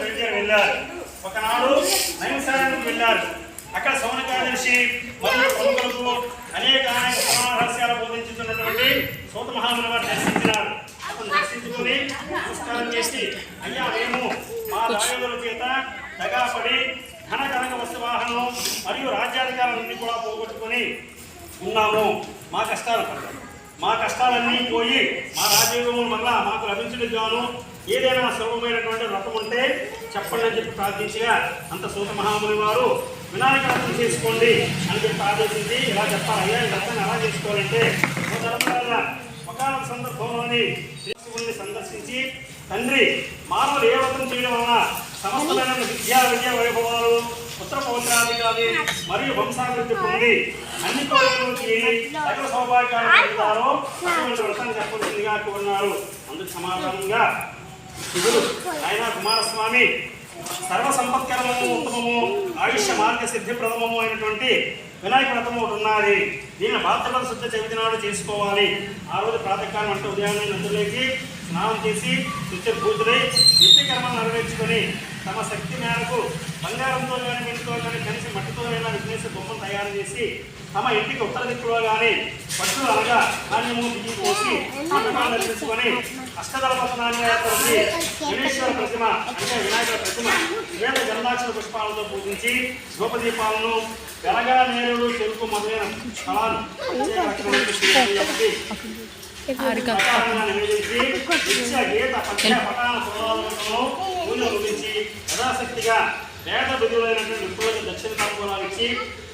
వెళ్ళారు. ఒకనాడు నైమిసారానికి వెళ్ళారు. అక్కడ సౌనకాదర్శి మరియు ప్రముఖులకు అనేక అనేక రహస్యాలు బోధించుతున్నటువంటి సూత మహాముని వారు దర్శించినారు. అతను దర్శించుకుని నమస్కారం చేసి అయ్యా మేము మా దాయోదుల చేత దగాపడి ధన కనక వస్తువాహనం మరియు రాజ్యాధికారాలన్నీ కూడా పోగొట్టుకొని ఉన్నాము. మా కష్టాలు పడ్డాము మా కష్టాలన్నీ పోయి మా రాజయోగములు మళ్ళా మాకు లభించడం గాను ఏదైనా సులభమైనటువంటి వ్రతం ఉంటే చెప్పండి అని చెప్పి ప్రార్థించగా అంత సూత మహాముని వారు వినాయక వ్రతం చేసుకోండి అని చెప్పి ఆదేశించి ఇలా చెప్పాలి అయ్యా వ్రతం ఎలా చేసుకోవాలంటే ఓ సందర్భంలోని శ్రీశివుణ్ణి సందర్శించి తండ్రి మానవులు ఏ వ్రతం చేయడం వలన సమస్తమైన విద్యా విద్యా వైభవాలు పుత్ర పౌత్రాధికారి మరియు వంశాభివృద్ధి పొంది అన్ని కోరికలు సకల సౌభాగ్యాలు పొందుతారో అటువంటి వ్రతం చెప్పవలసిందిగా కోరినారు అందుకు సమాధానంగా ఆయన కుమారస్వామి సర్వ సంపత్కరము ఉత్తమము ఆయుష్య మార్గ సిద్ధి ప్రథమము అయినటువంటి వినాయక వ్రతము ఒకటి ఉన్నది. దీని భాద్రపద శుద్ధ చవితి నాడు చేసుకోవాలి. ఆ రోజు ప్రాతకాలం అంటే ఉదయాన్నే నదులకి స్నానం చేసి నిత్య పూజలై నిత్యకర్మలు నెరవేర్చుకొని తమ శక్తి మేరకు బంగారంతో కానీ వెండితో కానీ కలిసి మట్టితో అయినా విఘ్నేశ్వర బొమ్మను తయారు చేసి తమ ఇంటికి ఉత్తర దిక్కులో కానీ పట్టు అనగా ధాన్యము బియ్యం పోసి మండపాలు నిర్మించుకొని అష్టదళ పతనాన్ని విఘ్నేశ్వర ప్రతిమ అంటే వినాయకుల ప్రతిమ వేద గంధాక్షర పుష్పాలతో పూజించి ధూపదీపాలను నేరుడు చెరుకు మొదలైన యథాశక్తిగా నిపుణులకు దక్షిణ తాంబూలాలు ఇచ్చి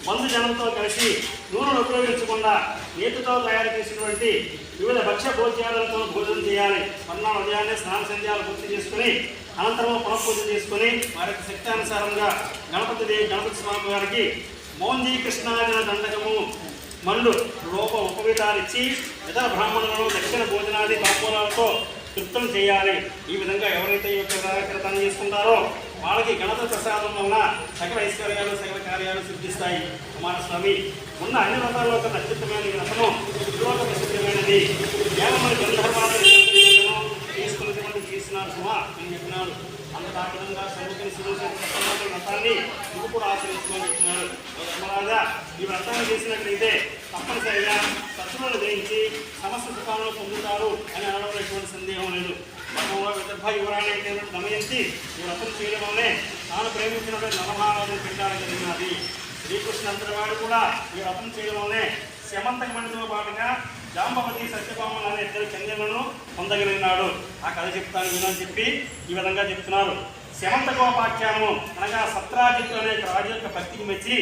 మందు జనంతో కలిసి నూనెను ఉపయోగించకుండా నీటితో తయారు చేసినటువంటి వివిధ భక్ష్య భోజ్యాలతో భోజనం చేయాలి. మర్నాడు ఉదయాన్నే స్నాన సంధ్యాలు పూర్తి చేసుకుని అనంతరం పునఃపూజ చేసుకుని వారి శక్తానుసారంగా గణపతి దేవి గణపతి స్వామి వారికి మౌంజీ కృష్ణాజన దండకము మళ్ళు లోప ఉపవితాలిచ్చి ఇచ్చి ఇతర బ్రాహ్మణులను దక్షిణ భోజనాది తాంబూలాలతో తృప్తం చేయాలి. ఈ విధంగా ఎవరైతే ఈ యొక్క వ్రతాన్ని చేసుకుంటారో వాళ్ళకి గణత ప్రసాదం వలన సకల ఐశ్వర్యాలు సకల కార్యాలు సిద్ధిస్తాయి. కుమారస్వామి ఉన్న అన్ని రథాల్లో ఒక అత్యుత్తమైన ఈ వ్రతము ప్రసిద్ధమైనది. కేవలం గంధర్వాది తీసుకున్నటువంటి చేసినారు సుమా అని చెప్పినాడు అంతటా సముద్రం శివుడు వ్రతాన్ని నువ్వు కూడా ఈ వ్రతాన్ని చేసినట్లయితే తప్పనిసరిగా శత్రువులను జయించి సమస్త సుఖాలను పొందుతారు అని అనడంలో ఎటువంటి సందేహం లేదు. గతంలో విదర్భ యువరాణి అంటే దమయంతి ఈ వ్రతం చేయడం వల్లే తాను ప్రేమించినటువంటి నవమాలను పెట్టాలని జరిగినది. శ్రీకృష్ణ అంతటివాడు కూడా ఈ వ్రతం చేయడం వల్లే శమంతకమణితో పాటుగా జాంబవతి సత్యభామలు అనే ఇద్దరు కన్యలను పొందగలిగినాడు. ఆ కథ చెప్తాను వినని చెప్పి ఈ విధంగా చెప్తున్నారు. శమంతకోపాఖ్యానము అనగా సత్రాజిత్తు అనే రాజు యొక్క భక్తికి మెచ్చి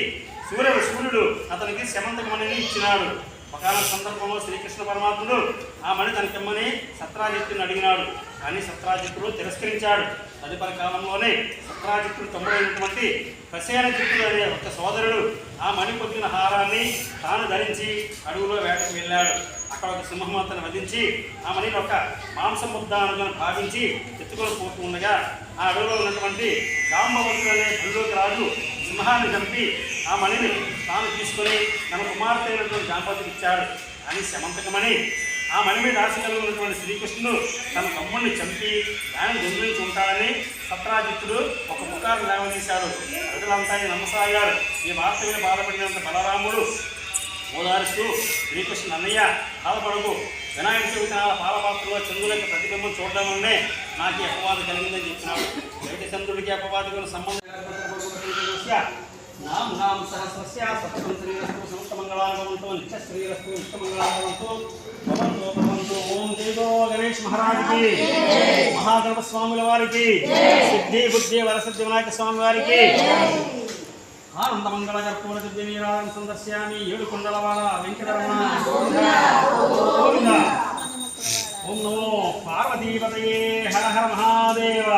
సూర్యుడు సూర్యుడు అతనికి శమంతకమణిని ఇచ్చినాడు. ఒకనొక సందర్భంలో శ్రీకృష్ణ పరమాత్ముడు ఆ మణి తనకిమ్మని సత్రాజిత్తుని అడిగినాడు. కానీ సత్రాజిత్తుడు తిరస్కరించాడు. తదుపరి కాలంలోనే సత్రాజిత్తుడు తమ్ముడైనటువంటి ప్రసేనజిత్తుడు అనే ఒక సోదరుడు ఆ మణి పొందిన హారాన్ని తాను ధరించి అడుగులో వేటకు వెళ్ళాడు. అక్కడ ఒక సింహం అతను వధించి ఆ మణిని ఒక మాంసం ముద్ద భావించి ఎత్తుకొని పోతూ ఉండగా ఆ అడవిలో ఉన్నటువంటి రామవంతుడు అనే భూలోకి రాజు సింహాన్ని చంపి ఆ మణిని తాను తీసుకొని తన కుమార్తె అయినటువంటి దాంపతికి ఇచ్చాడు. అని శమంతకమని ఆ మణి మీద ఆశ కలిగి ఉన్నటువంటి శ్రీకృష్ణుడు తన తమ్ముడిని చంపి దాన్ని దొంగిలించి ఉంటాడని సత్రాజిత్తుడు ఒక ముఖాన్ని లేవదీశాడు ప్రజలంతా నమ్మసాగారు. ఈ వార్త మీద బాధపడినంత బలరాముడు ఓదారుస్తూ శ్రీకృష్ణ అన్నయ్య బాధపడకు వినాయక చవితి నాడు పాలపాత్రలో చంద్రుల యొక్క ప్రతిబింబం చూడడం వల్లనే నాకు ఈ అపవాదం కలిగిందని చెప్పినాడు. చవితి చంద్రుడికి అపవాదికుల సంబంధం నాం నాం సహస్రస్య సత్యం శ్రీరస్తు సమస్త మంగళాగమంతో నిత్య శ్రీరస్తు నిత్యమంగళాగమంతో భవంతో భవంతో. ఓం దేవో గణేష్ మహారాజుకి మహాగణప స్వాముల వారికి సిద్ధి బుద్ధి వరసిద్ధి వినాయక స్వామి వారికి ఆనందమంగళ కర్పూర దివ్య నీరాజం సందర్శ్యామి ఏడు కుండలవాడ వెంకటరమణ. ఓం నమో పార్వతీపతయే హర హర మహాదేవ.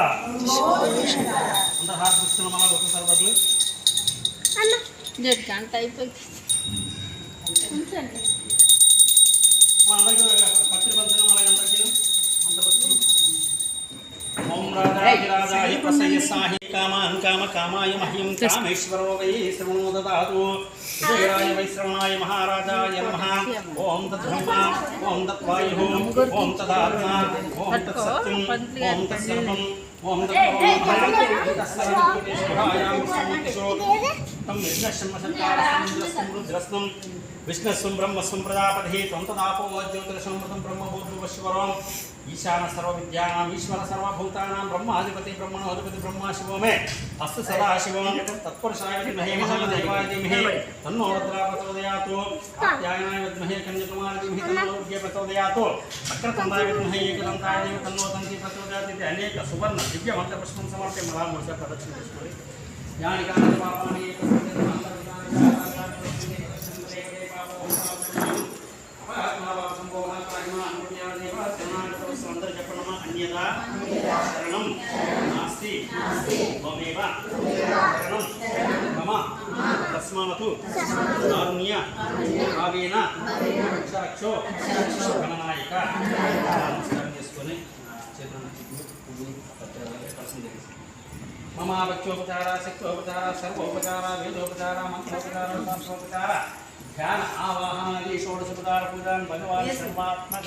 అందరు హార్పిస్తున్నాం అలా ఒక సర్వర్లు జడ్ గంట అయిపోయింది. ఉంచండి మా అందరికీ పత్రి పంచడం అలాగే అందరికీ అంత పుస్తకం ఓం రాజాధిరాజాయ ప్రసయ్య సాహి కామాన్ కామ కామాయ మహ్యం కామేశ్వరో వై శ్రవణో దదాతు విజయాయ వై శ్రవణాయ మహారాజాయ నమః ఓం తద్బ్రహ్మ ఓం తద్వాయు ఓం తదాత్మ ఓం తత్సత్యం ఓం తత్సర్వం ఓం తం విష్ణుశర్మసత్కారం విష్ణుస్వం బ్రహ్మస్వం ప్రజాపతి త్వం తదాపో జ్యోతిరసమృతం బ్రహ్మభూర్భువశివరం ఈశాన సర్వవిద్యానాం ఈశ్వర సర్వభూతానాం బ్రహ్మాధిపతి బ్రహ్మణోధిపతి బ్రహ్మ శివమే మే అస్తు సదా శివం తత్పురుషాయ విద్మహే మహాదేవాయ ధీమహి. తన్నో రుద్రా ప్రచోదయాతు కాత్యాయనాయ విద్మహే కన్యకుమారి ధీమహి తన్నో విద్య ప్రచోదయాతు వక్రతుండాయ విద్మహే ఏకదంతాయ ధీమహి తన్నో తంతి ప్రచోదయాత్ ఇది అనేక సువర్ణ దివ్య మంత్ర పుష్పం సమర్పే మరా మూడుసారి ప్రదక్షిణ చేసుకోండి. యాని కాని పాపాని అందరూ తస్మాతు కారుణ్య భావేన రక్షో గణనాయక నమస్కారం చేసుకొని చేతులను పువ్వులు పత్రాలు కలసం తెగిస్తాం మమ భక్త్యోపచార శక్తోపచార సర్వోపచార వేదోపచార మంత్రోపచార శాస్త్రోపచార ధ్యాన ఆవాహనాది షోడశోపచార పూజాన్ భగవాన్ సర్వాత్మక